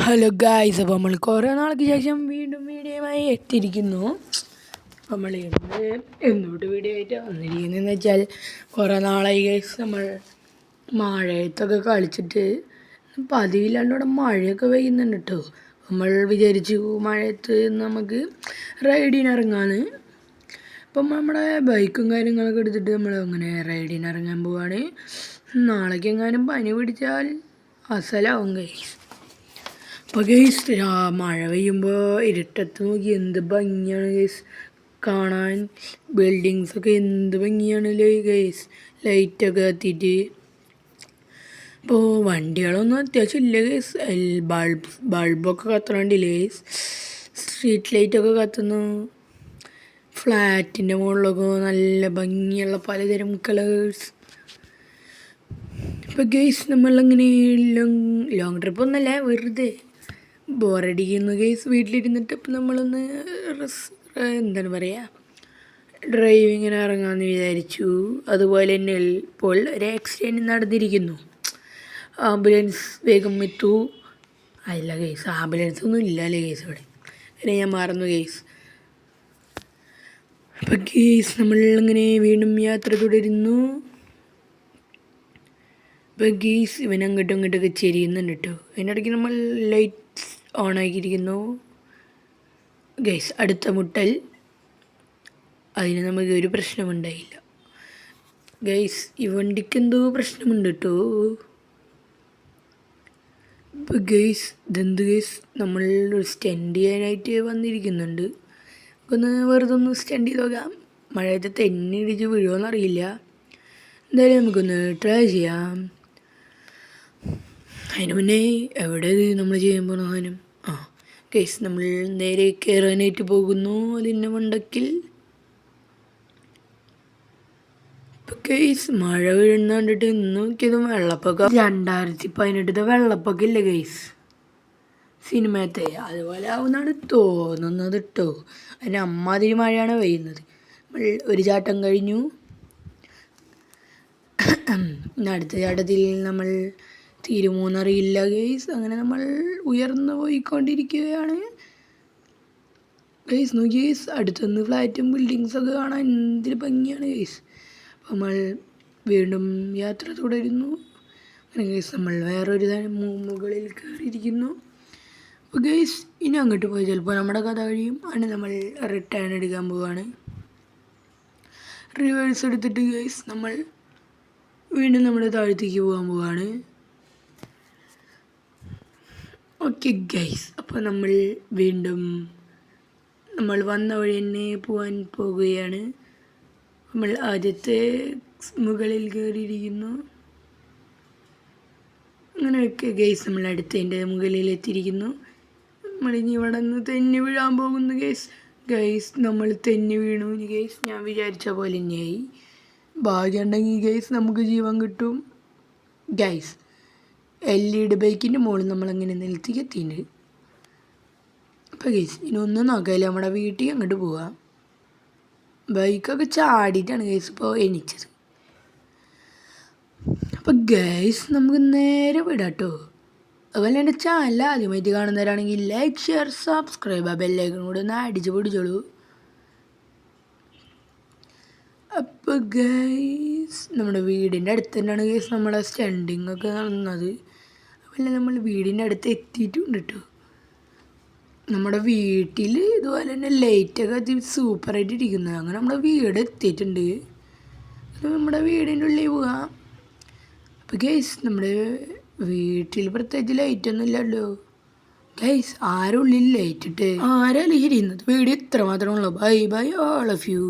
Hello guys അപ്പോൾ നമ്മൾ കുറേ നാൾക്ക് ശേഷം വീണ്ടും വീഡിയോയുമായി എത്തിയിരിക്കുന്നു. അപ്പോൾ നമ്മൾ എന്ത് എന്തുകൊണ്ട് വീഡിയോ ആയിട്ട് വന്നിരിക്കുന്നതെന്ന് വെച്ചാൽ കുറേ നാളായി ഗൈസ് നമ്മൾ മഴയത്തൊക്കെ കളിച്ചിട്ട് പതിവില്ലാണ്ട് ഇവിടെ മഴയൊക്കെ പെയ്യുന്നുണ്ട് കേട്ടോ നമ്മൾ വിചാരിച്ചു മഴയത്ത് നമുക്ക് റൈഡിന് ഇറങ്ങാന്ന്. അപ്പം നമ്മുടെ ബൈക്കും കാര്യങ്ങളൊക്കെ എടുത്തിട്ട് നമ്മൾ അങ്ങനെ റൈഡിന് ഇറങ്ങാൻ പോവാണ്. നാളേക്ക് എങ്ങാനും പനി പിടിച്ചാൽ അസലാവും ഗൈസ് അപ്പോൾ ഗെയ്സ് മഴ പെയ്യുമ്പോൾ ഇരുട്ടത്ത് നോക്കി എന്ത് ഭംഗിയാണ് ഗെയ്സ് കാണാൻ ബിൽഡിങ്സൊക്കെ എന്ത് ഭംഗിയാണ് ഗെയ്സ് ലൈറ്റൊക്കെ കത്തിയിട്ട്. ഇപ്പോൾ വണ്ടികളൊന്നും അത്യാവശ്യം ഇല്ല ഗെയ്സ് ബൾബ് ബൾബൊക്കെ കത്തണണ്ടില്ലേ ഗെയ്സ് സ്ട്രീറ്റ് ലൈറ്റൊക്കെ കത്തുന്നു. ഫ്ലാറ്റിന്റെ മുകളിലൊക്കെ നല്ല ഭംഗിയുള്ള പലതരം കളേഴ്സ് ഇപ്പോൾ ഗെയ്സ് നമ്മളിങ്ങനെ ലോങ് ലോങ് ട്രിപ്പ് ഒന്നല്ല വെറുതെ ബോറടിക്കുന്നു കേസ് വീട്ടിലിരുന്നിട്ട് ഇപ്പം നമ്മളൊന്ന് റെസ് എന്താണ് പറയുക ഡ്രൈവിങ്ങിന് ഇറങ്ങാമെന്ന് വിചാരിച്ചു. അതുപോലെ തന്നെ ഇപ്പോൾ ഒരു ആക്സിഡന്റ് നടന്നിരിക്കുന്നു. ആംബുലൻസ് വേഗം എത്തു. അല്ല കേസ് ആംബുലൻസ് ഒന്നും ഇല്ല അല്ലേ കേസ് ഇവിടെ. പിന്നെ ഞാൻ മറന്നു കേസ് അപ്പം കേസ് നമ്മളിങ്ങനെ വീണ്ടും യാത്ര തുടരുന്നു. അപ്പം ഗീസ് ഇവൻ അങ്ങോട്ടും ഇങ്ങോട്ടൊക്കെ ചെരിയുന്നുണ്ട് കേട്ടോ അതിനിടയ്ക്ക് നമ്മൾ ലൈറ്റ് ഓൺ ആക്കിയിരിക്കുന്നു ഗൈസ് അടുത്ത മുട്ടൽ. അതിന് നമുക്ക് ഒരു പ്രശ്നമുണ്ടായില്ല. ഗൈസ് ഈ വണ്ടിക്ക് എന്തോ പ്രശ്നമുണ്ട് കേട്ടോ ഇപ്പോൾ ഗൈസ് ഇതെന്ത് ഗൈസ്? നമ്മൾ സ്റ്റെൻഡ് ചെയ്യാനായിട്ട് വന്നിരിക്കുന്നുണ്ട്. ഒന്ന് വെറുതെ ഒന്ന് സ്റ്റെൻഡ് ചെയ്ത് നോക്കാം. മഴയത്ത് തെന്നിടിച്ച് വീഴുമോ എന്നറിയില്ല എന്തായാലും നമുക്കൊന്ന് ട്രൈ ചെയ്യാം. അതിന് മുന്നേ എവിടെ നമ്മൾ ചെയ്യാൻ സാധനം ആ കേസ് നമ്മൾ നേരെ കയറാനായിട്ട് പോകുന്നു അതിന്റെ മണ്ടക്കിൽ. കേസ് മഴ വീഴുന്ന കണ്ടിട്ട് ഇന്ന് നോക്കിയത് വെള്ളപ്പൊക്കം. രണ്ടായിരത്തി പതിനെട്ടത്തെ വെള്ളപ്പൊക്കം ഇല്ലേ കേസ് സിനിമത്തെ അതുപോലെ ആവുന്നാണ് തോന്നുന്നത് കേട്ടോ അതിന് അമ്മാതിരി മഴയാണ് പെയ്യുന്നത്. ഒരു ചാട്ടം കഴിഞ്ഞു. അടുത്ത ചാട്ടത്തിൽ നമ്മൾ തീരുമോന്നറിയില്ല ഗെയ്സ്. അങ്ങനെ നമ്മൾ ഉയർന്നു പോയിക്കൊണ്ടിരിക്കുകയാണ്. ഗെയ്സ് നോക്കി ഗെയ്സ്. അടുത്തുനിന്ന് ഫ്ലാറ്റും ബിൽഡിങ്സൊക്കെ കാണാൻ എന്തൊരു ഭംഗിയാണ് ഗെയ്സ്. അപ്പോൾ നമ്മൾ വീണ്ടും യാത്ര തുടരുന്നു. അങ്ങനെ ഗെയ്സ് നമ്മൾ വേറൊരു മുകളിൽ കയറിയിരിക്കുന്നു. അപ്പോൾ ഗെയ്സ് ഇനി അങ്ങോട്ട് പോയി ചിലപ്പോൾ നമ്മുടെ കഥ കഴിയും. അങ്ങനെ നമ്മൾ റിട്ടേൺ എടുക്കാൻ പോവുകയാണ് റിവേഴ്സ് എടുത്തിട്ട് ഗെയ്സ് നമ്മൾ വീണ്ടും നമ്മുടെ താഴത്തേക്ക് പോകാൻ പോവുകയാണ് ഓക്കെ ഗൈസ് അപ്പോൾ നമ്മൾ വീണ്ടും നമ്മൾ വന്ന വഴി തന്നെ പോകാൻ പോകുകയാണ്. നമ്മൾ ആദ്യത്തെ മുകളിൽ കയറിയിരിക്കുന്നു. അങ്ങനെയൊക്കെ ഗൈസ് നമ്മൾ അടുത്തതിന്റെ മുകളിൽ എത്തിയിരിക്കുന്നു. നമ്മളിനി ഇവിടെ നിന്ന് തെന്നി വീഴാൻ പോകുന്നു ഗൈസ് ഗൈസ് നമ്മൾ തെന്നി വീണു. ഗൈസ് ഞാൻ വിചാരിച്ച പോലെ തന്നെയായി ഭാഗ്യമുണ്ടെങ്കിൽ ഗൈസ് നമുക്ക് ജീവൻ കിട്ടും. ഗൈസ് എൽ ഇ ഡി ബൈക്കിന്റെ മുകളിൽ നമ്മളിങ്ങനെ നിലത്തേക്ക് എത്തിയിട്ടുണ്ട് അപ്പോൾ ഗൈസ് ഇനി ഒന്നും നോക്കാമല്ലേ നമ്മുടെ വീട്ടിൽ അങ്ങോട്ട് പോവാം. ബൈക്കൊക്കെ ചാടിയിട്ടാണ് ഗൈസ് ഇപ്പോൾ എണീച്ചത്. അപ്പോൾ ഗൈസ് നമുക്ക് നേരെ വിടാം കേട്ടോ അതുപോലെ എന്റെ ചാനൽ ആദ്യമായിട്ട് കാണുന്നവരാണെങ്കിൽ ലൈക്ക് ഷെയർ സബ്സ്ക്രൈബ് ആ ബെല്ലൈക്കൺ കൂടെ ഒന്ന് അടിച്ച് പിടിച്ചോളൂ. അപ്പോൾ ഗൈസ് നമ്മുടെ വീടിന്റെ അടുത്ത് തന്നെയാണ് ഗൈസ് നമ്മളെ സ്റ്റണ്ടിങ് ഒക്കെ നടന്നത്. പിന്നെ നമ്മൾ വീടിന്റെ അടുത്ത് എത്തിയിട്ടുണ്ട് കേട്ടോ നമ്മുടെ വീട്ടിൽ ഇതുപോലെ തന്നെ ലൈറ്റൊക്കെ സൂപ്പറായിട്ട് ഇരിക്കുന്നത് അങ്ങനെ നമ്മുടെ വീട് എത്തിയിട്ടുണ്ട്. നമ്മുടെ വീടിന്റെ ഉള്ളിൽ പോകാം. അപ്പോൾ ഗൈസ് നമ്മുടെ വീട്ടിൽ പ്രത്യേകിച്ച് ലൈറ്റൊന്നും ഇല്ലല്ലോ. ഗൈസ് ആരുള്ളിൽ ലൈറ്റ് ഇട്ട്? ആരാലും ഇരിക്കുന്നത് വീട് ഇത്ര മാത്രമേ ഉള്ളൂ. Bye bye all of you